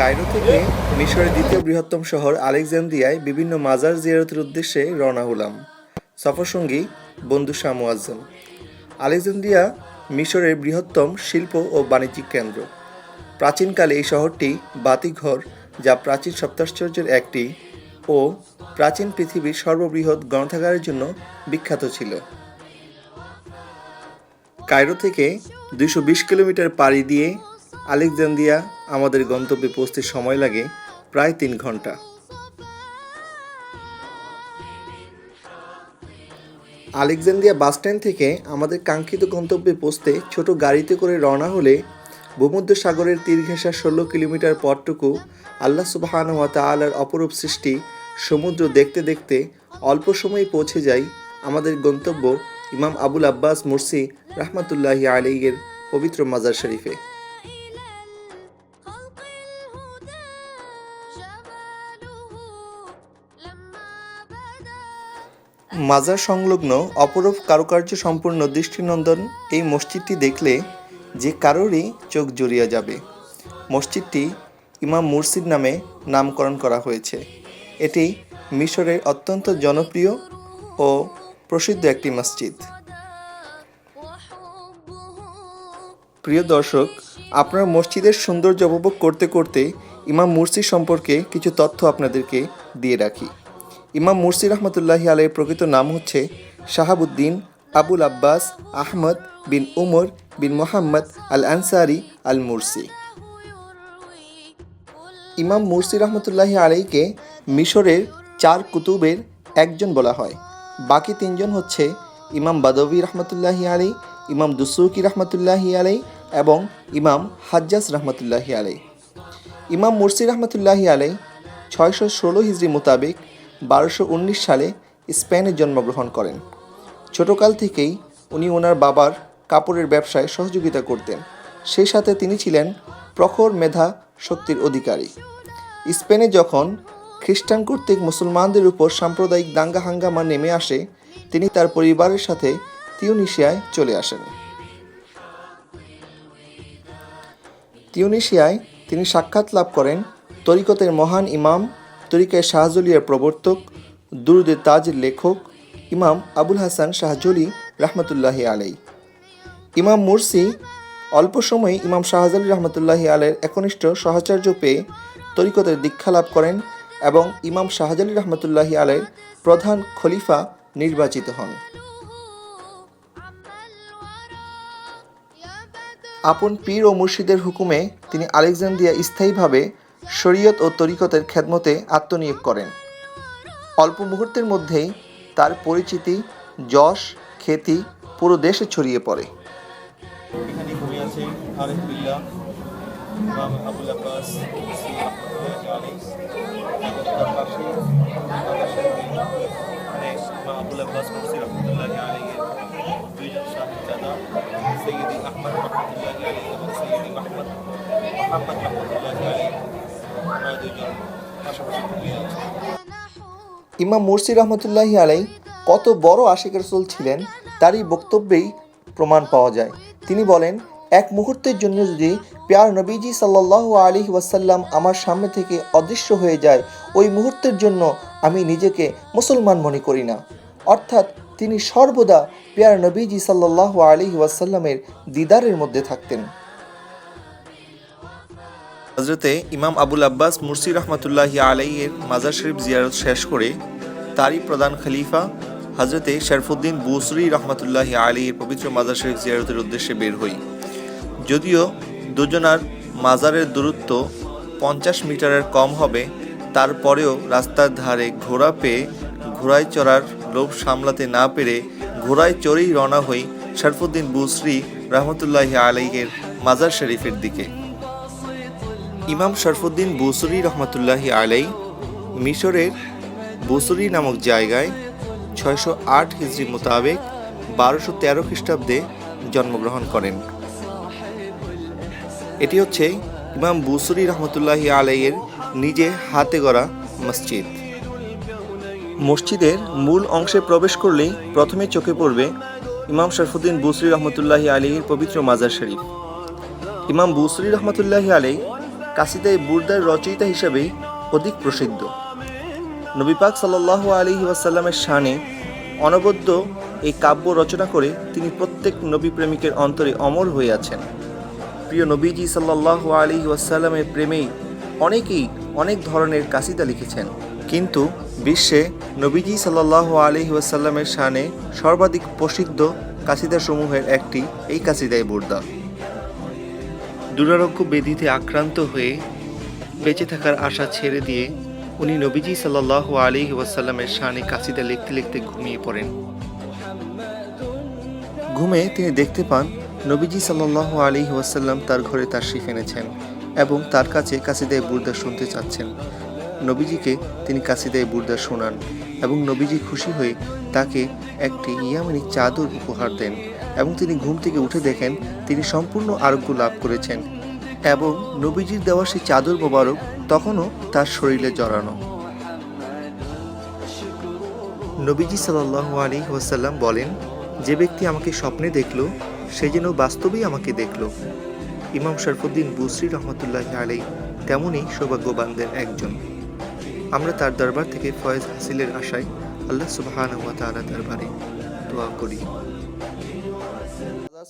Cairo থেকে মিশরের দ্বিতীয় বৃহত্তম শহর আলেকজান্দ্রিয়ায় বিভিন্ন মাজার জিয়ারতের উদ্দেশ্যে রওনা হলাম। সফরসঙ্গী বন্ধু শাহ মুয়াজ্জম। আলেকজান্দ্রিয়া মিশরের বৃহত্তম শিল্প ও বাণিজ্যিক কেন্দ্র। প্রাচীনকালে এই শহরটি বাতিঘর, যা প্রাচীন সপ্তাশ্চর্যের একটি ও প্রাচীন পৃথিবীর সর্ববৃহৎ গ্রন্থাগারের জন্য বিখ্যাত ছিল। কায়রো থেকে দুইশো বিশ কিলোমিটার পাড়ি দিয়ে আলেকজান্দ্রিয়া, আমাদের গন্তব্যে পৌঁছতে সময় লাগে প্রায় তিন ঘণ্টা। আলেকজান্দ্রিয়া বাসস্ট্যান্ড থেকে আমাদের কাঙ্ক্ষিত গন্তব্যে পৌঁছতে ছোট গাড়িতে করে রওনা হলে ভূমধ্য সাগরের তীর ঘেঁষা ষোলো কিলোমিটার পথটুকু আল্লাহ সুবাহান ওয়া তাআলার অপরূপ সৃষ্টি সমুদ্র দেখতে দেখতে অল্প সময়ে পৌঁছে যাই আমাদের গন্তব্য ইমাম আবুল আব্বাস মুরসি রাহমাতুল্লাহি আলাইয়ের পবিত্র মাজার শরীফে। মাজার সংলগ্ন অপরূপ কারুকার্য সম্পূর্ণ দৃষ্টিনন্দন এই মসজিদটি দেখলে যে কারোরই চোখ জড়িয়ে যাবে। মসজিদটি ইমাম মুরসিদ নামে নামকরণ করা হয়েছে। এটি মিশরের অত্যন্ত জনপ্রিয় ও প্রসিদ্ধ একটি মসজিদ। প্রিয় দর্শক, আপনার মসজিদের সৌন্দর্য উপভোগ করতে করতে ইমাম মুরসি সম্পর্কে কিছু তথ্য আপনাদেরকে দিয়ে রাখি। ইমাম মুরসি রহমতুল্লাহি আলের প্রকৃত নাম হচ্ছে Shahabuddin, Abul Abbas, Ahmad bin Umar bin Muhammad al Ansari al Mursi ইমাম মুরসি রহমতুল্লাহি আলাইকে মিশরের চার কুতুবের একজন বলা হয়। বাকি তিনজন হচ্ছে ইমাম বাদবি রহমতুল্লাহি আলাই ইমাম দুসুকি রহমতুল্লাহি আলাই এবং ইমাম হাজ্জাস রহমতুল্লাহি আলাই ইমাম মুরসি রহমতুল্লাহি আলাই ছয়শো ষোলো হিজড়ি মোতাবেক বারোশো সালে স্পেনে জন্মগ্রহণ করেন। ছোটকাল থেকেই উনি ওনার বাবার কাপড়ের ব্যবসায় সহযোগিতা করতেন। সেই সাথে তিনি ছিলেন প্রখর মেধা, শক্তির অধিকারী। স্পেনে যখন খ্রিস্টান কর্তৃক মুসলমানদের উপর সাম্প্রদায়িক দাঙ্গা হাঙ্গামা নেমে আসে, তিনি তার পরিবারের সাথে তিউনিশিয়ায় চলে আসেন। তিউনিশিয়ায় তিনি সাক্ষাৎ লাভ করেন তরিকতের মহান ইমাম তরিকায় শাহজলিয়ার প্রবর্তক, দুরুদে তাজের লেখক ইমাম আবুল হাসান শাহজলি রহমতুল্লাহি আলাই ইমাম মুরসি অল্প সময়ে ইমাম শাহজালি রহমতুল্লাহি আলের একনিষ্ঠ সহচর্য পেয়ে তরিকতের দীক্ষা লাভ করেন এবং ইমাম শাহজালি রহমতুল্লাহি আলের প্রধান খলিফা নির্বাচিত হন। আপন পীর ও মুর্শিদের হুকুমে তিনি আলেকজান্দ্রিয়া স্থায়ীভাবে শরীয়ত ও তরিকতের খেদমতে আত্মনিয়োগ করেন। অল্প মুহূর্তের মধ্যেই তার পরিচিতি, যশ, খ্যাতি পুরো দেশে ছড়িয়ে পড়ে। আছে ইমাম মুরসি রহমতুল্লাহি আলাই কত বড় আশিক রসুল ছিলেন, তারই বক্তব্যেই প্রমাণ পাওয়া যায়। তিনি বলেন, এক মুহূর্তের জন্য যদি পেয়ার নবীজি সাল্লাহ আলী ওয়াসাল্লাম আমার সামনে থেকে অদৃশ্য হয়ে যায়, ওই মুহূর্তের জন্য আমি নিজেকে মুসলমান মনে করি না। অর্থাৎ তিনি সর্বদা পেয়ার নবীজি সাল্লাহ আলী ওয়াসাল্লামের দিদারের মধ্যে থাকতেন। হজরতে ইমাম আবুল আব্বাস মুরসি রহমতুল্লাহি আলাইয়ের মাজার শরীফ জিয়ারত শেষ করে তারই প্রধান খলিফা হজরতে শরফুদ্দিন বুসরি রহমতুল্লাহি আলীর পবিত্র মাজার শরীফ জিয়ারতের উদ্দেশ্যে বের হই। যদিও দুজনার মাজারের দূরত্ব পঞ্চাশ মিটারের কম হবে, তারপরেও রাস্তার ধারে ঘোড়া পেয়ে ঘোড়ায় চড়ার লোভ সামলাতে না পেরে ঘোড়ায় চড়েই রওনা হই শরফুদ্দিন বুসরি রহমতুল্লাহি আলাইয়ের মাজার শরীফের দিকে। ইমাম শরফুদ্দিন বুসরি রহমতুল্লাহি আলাই মিশরের বুসরি নামক জায়গায় ছয়শো আট হিজড়ি মোতাবেক বারোশো তেরো খ্রিস্টাব্দে জন্মগ্রহণ করেন। এটি হচ্ছে ইমাম বুসরি রহমতুল্লাহি আলাইয়ের নিজে হাতে গড়া মসজিদ। মসজিদের মূল অংশে প্রবেশ করলেই প্রথমে চোখে পড়বে ইমাম শরফুদ্দিন বুসরি রহমতুল্লাহি আলীর পবিত্র মাজার শরীফ। ইমাম বুসরি রহমতুল্লাহি আলাই কাসিদাই বুর্দার রচয়িতা হিসেবেই অধিক প্রসিদ্ধ। নবী পাক সাল্লাহ আলী ওয়াসাল্লামের শানে অনবদ্য এই কাব্য রচনা করে তিনি প্রত্যেক নবী প্রেমিকের অন্তরে অমর হয়ে আছেন। প্রিয় নবীজি সাল্লাহ আলী ওয়াসাল্লামের প্রেমেই অনেকেই অনেক ধরনের কাসিদা লিখেছেন। কিন্তু বিশ্বে নবীজি সাল্লাহ আলী ওয়াসাল্লামের শানে সর্বাধিক প্রসিদ্ধ কাসিদাসমূহের একটি এই কাসিদাই বুর্দা। দুরারোগ্য বেদিতে আক্রান্ত হয়ে বেঁচে থাকার আশা ছেড়ে দিয়ে উনি নবীজি সাল্লাহ আলী ওয়াসাল্লামের শানে কাসিদা লিখতে লিখতে ঘুমিয়ে পড়েন। ঘুমে তিনি দেখতে পান নবীজি সাল্লাহ আলী ওয়াসাল্লাম তার ঘরে তার শিফ এনেছেন এবং তার কাছে কাসিদায় বুর্দা শুনতে চাচ্ছেন। নবীজিকে তিনি কাসিদায় বুর্দা শোনান। এবং নবীজি খুশি হয়ে তাকে একটি ইয়ামানি চাদর উপহার দেন এবং তিনি ঘুম থেকে উঠে দেখেন তিনি সম্পূর্ণ আরোগ্য লাভ করেছেন এবং নবীজির দেওয়া সেই চাদর মোবারক তখনও তার শরীরে জড়ানো। নবীজি সাল্লাহ আলী ওয়াসাল্লাম বলেন, যে ব্যক্তি আমাকে স্বপ্নে দেখল, সে যেন বাস্তবেই আমাকে দেখল। ইমাম শরফুদ্দিন বুসরি রহমতুল্লাহ আলাই তেমনই সৌভাগ্যবানদের একজন। আমরা তার দরবার থেকে ফয়েজ হাসিলের আশায় আল্লাহ সুবাহান তাআলা দরবারে দোয়া করি।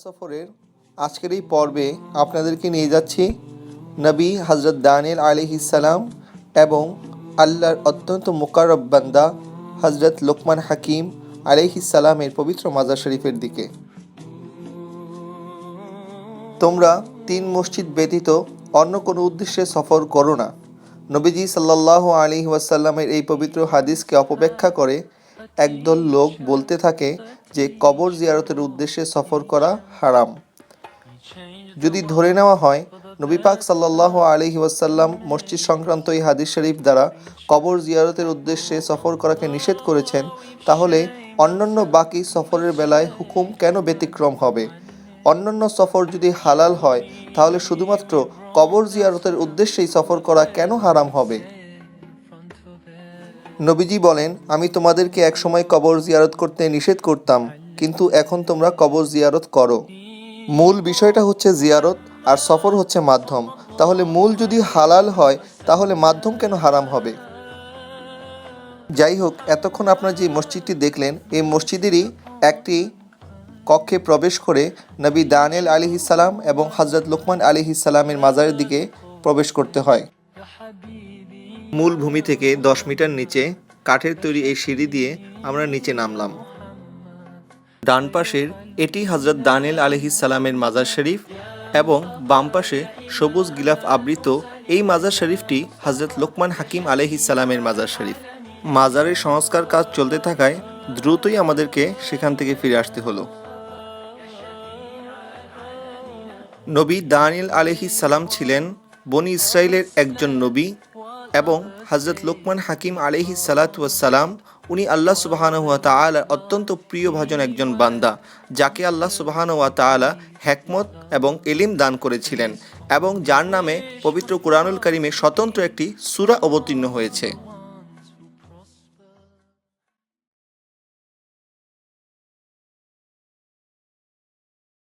সফরের আজকের এই পর্বে আপনাদেরকে নিয়ে যাচ্ছি নবী হজরত দানিল আলিহিসাল্লাম এবং আল্লাহর অত্যন্ত মোকারব বান্দা হজরত লোকমান হাকিম আলিহিসাল্লামের পবিত্র মাজার শরীফের দিকে। তোমরা তিন মসজিদ ব্যতীত অন্য কোনো উদ্দেশ্যে সফর করো না। নবীজি সাল্লাহ আলী ওয়াসাল্লামের এই পবিত্র হাদিসকে অপব্যাখ্যা করে একদল লোক বলতে থাকে যে কবর জিয়ারতের উদ্দেশ্যে সফর করা হারাম। যদি ধরে নেওয়া হয়, নবী পাক সাল্লাহ আলহি ওয়াসাল্লাম মসজিদ সংক্রান্ত এই হাদিস শরীফ দ্বারা কবর জিয়ারতের উদ্দেশ্যে সফর করাকে নিষেধ করেছেন, তাহলে অন্যান্য বাকি সফরের বেলায় হুকুম কেন ব্যতিক্রম হবে? অন্যান্য সফর যদি হালাল হয়, তাহলে শুধুমাত্র কবর জিয়ারতের উদ্দেশ্যেই সফর করা কেন হারাম হবে? নবীজি বলেন, আমি তোমাদেরকে একসময় কবর জিয়ারত করতে নিষেধ করতাম, কিন্তু এখন তোমরা কবর জিয়ারত করো। মূল বিষয়টা হচ্ছে জিয়ারত, আর সফর হচ্ছে মাধ্যম। তাহলে মূল যদি হালাল হয়, তাহলে মাধ্যম কেন হারাম হবে? যাই হোক, এতক্ষণ আপনারা যে মসজিদটি দেখলেন, এই মসজিদেরই একটি কক্ষে প্রবেশ করে নবী দানিয়েল আলী সালাম এবং হজরত লুকমান আলী সালামের মাজারের দিকে প্রবেশ করতে হয়। মূল ভূমি থেকে দশ মিটার নিচে কাঠের তৈরি এই সিঁড়ি দিয়ে আমরা নিচে নামলাম। ডান পাশের এটি হজরত দানিয়েল আলহি সালামের মাজার শরীফ এবং বাম পাশে সবুজ গিলাফ আবৃত এই মাজার শরীফটি হজরত লোকমান হাকিম সালামের মাজার শরীফ। মাজারের সংস্কার কাজ চলতে থাকায় দ্রুতই আমাদেরকে সেখান থেকে ফিরে আসতে হলো। নবী দানিয়েল আলহি সালাম ছিলেন বনি ইসরায়েলের একজন নবী এবং হজরত লোকমান হাকিম আলহি সালাতাম উনি আল্লাহ সুবাহান হুয়া তালার অত্যন্ত প্রিয় প্রিয়ভাজন একজন বান্দা, যাকে আল্লাহ সুবাহান হুয়া তালা হ্যাকমত এবং এলিম দান করেছিলেন এবং যার নামে পবিত্র কোরআনুল করিমে স্বতন্ত্র একটি সুরা অবতীর্ণ হয়েছে।